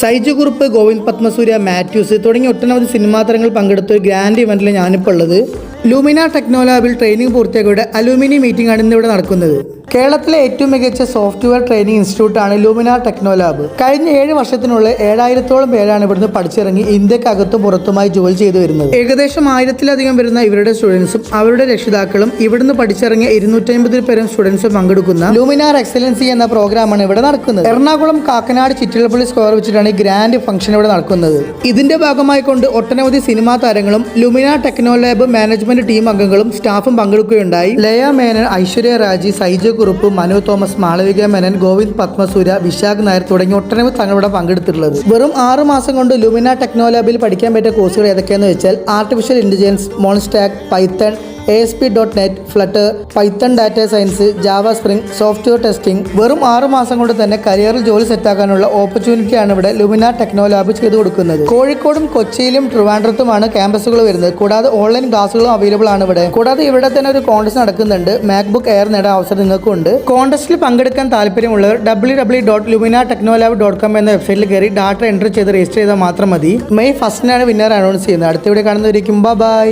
സൈജു കുറുപ്പ് ഗോവിന്ദ് പത്മസൂര്യ മാത്യൂസ് തുടങ്ങിയ ഒട്ടനവധി സിനിമാ താരങ്ങൾ പങ്കെടുത്ത ഒരു ഗ്രാൻഡ് ഇവന്റിൽ ഞാനിപ്പോൾ ഉള്ളത്. ലൂമിന ടെക്നോലാബിൽ ട്രെയിനിങ് പൂർത്തിയാക്കിയുടെ അലൂമിനി മീറ്റിംഗ് ആണ് ഇന്നിവിടെ നടക്കുന്നത്. കേരളത്തിലെ ഏറ്റവും മികച്ച സോഫ്റ്റ്വെയർ ട്രെയിനിങ് ഇൻസ്റ്റിറ്റ്യൂട്ടാണ് ലൂമിന ടെക്നോലാബ് കഴിഞ്ഞ ഏഴ് വർഷത്തിനുള്ളിൽ ഏഴായിരത്തോളം പേരാണ് ഇവിടുന്ന് പഠിച്ചിറങ്ങി ഇന്ത്യക്കകത്തും പുറത്തുമായി ജോലി ചെയ്തു വരുന്നത്. ഏകദേശം ആയിരത്തിലധികം വരുന്ന ഇവരുടെ സ്റ്റുഡൻസും അവരുടെ രക്ഷിതാക്കളും ഇവിടുന്ന് പഠിച്ചിറങ്ങിയ ഇരുന്നൂറ്റമ്പതിൽ പേരും സ്റ്റുഡൻസും പങ്കെടുക്കുന്ന ലൂമിനാർ എക്സലൻസി എന്ന പ്രോഗ്രാമാണ് ഇവിടെ നടക്കുന്നത്. എറണാകുളം കാക്കനാട് ചിറ്റിലപ്പള്ളി സ്ക്വയർ വെച്ചിട്ടാണ് ഈ ഗ്രാൻഡ് ഫംഗ്ഷൻ ഇവിടെ നടക്കുന്നത്. ഇതിന്റെ ഭാഗമായി കൊണ്ട് ഒട്ടനവധി സിനിമാ താരങ്ങളും ലുമിന ടെക്നോലാബ് മാനേജ്മെന്റ് ടീം അംഗങ്ങളും സ്റ്റാഫും പങ്കെടുക്കുകയുണ്ടായി. ലയ മേനൻ ഐശ്വര്യ രാജി സൈജ കുറുപ്പ് മനു തോമസ് മാളവിക മേനൻ ഗോവിന്ദ് പത്മസൂര്യ വിശാഖ് നായർ തുടങ്ങി ഒട്ടനവധി തങ്ങളുടെ പങ്കെടുത്തിട്ടുള്ളത്. വെറും ആറ് മാസം കൊണ്ട് ലുമിന ടെക്നോലാബിൽ പഠിക്കാൻ പറ്റിയ കോഴ്സുകൾ ഏതൊക്കെയാണെന്ന് വെച്ചാൽ artificial intelligence MERN stack Python A S P dot net Flutter Python data science Java Spring software testing വെറും ആറ് മാസം കൊണ്ട് തന്നെ കരിയറിൽ ജോലി സെറ്റാക്കാനുള്ള ഓപ്പർച്യൂണിറ്റിയാണ് ഇവിടെ ലുമിന ടെക്നോ ലാബ് ചെയ്തു കൊടുക്കുന്നത്. കോഴിക്കോടും കൊച്ചിയിലും ട്രിവാൻഡ്രത്തുമാണ് ക്യാമ്പസുകൾ വരുന്നത്. കൂടാതെ ഓൺലൈൻ ക്ലാസ്സുകളും അവൈലബിൾ ആണ് ഇവിടെ. കൂടാതെ ഇവിടെ തന്നെ ഒരു കോൺടസ്റ്റ് നടക്കുന്നുണ്ട്. മാക്ബുക്ക് എയർ നേടാൻ അവസരം നിങ്ങൾക്കും ഉണ്ട് കോൺടസ്റ്റിൽ പങ്കെടുക്കാൻ താല്പര്യമുള്ളവർ W W dot Lumina Technolab dot com എന്ന വെബ്സൈറ്റിൽ കയറി ഡാറ്റ എൻട്രി ചെയ്ത് രജിസ്റ്റർ ചെയ്താൽ മാത്രം മതി. മെയ് ഫസ്റ്റിനാണ് വിന്നർ അനൗൺസ് ചെയ്യുന്നത്. അടുത്ത ഇവിടെ കാണുന്നവരിക്കും. ബൈ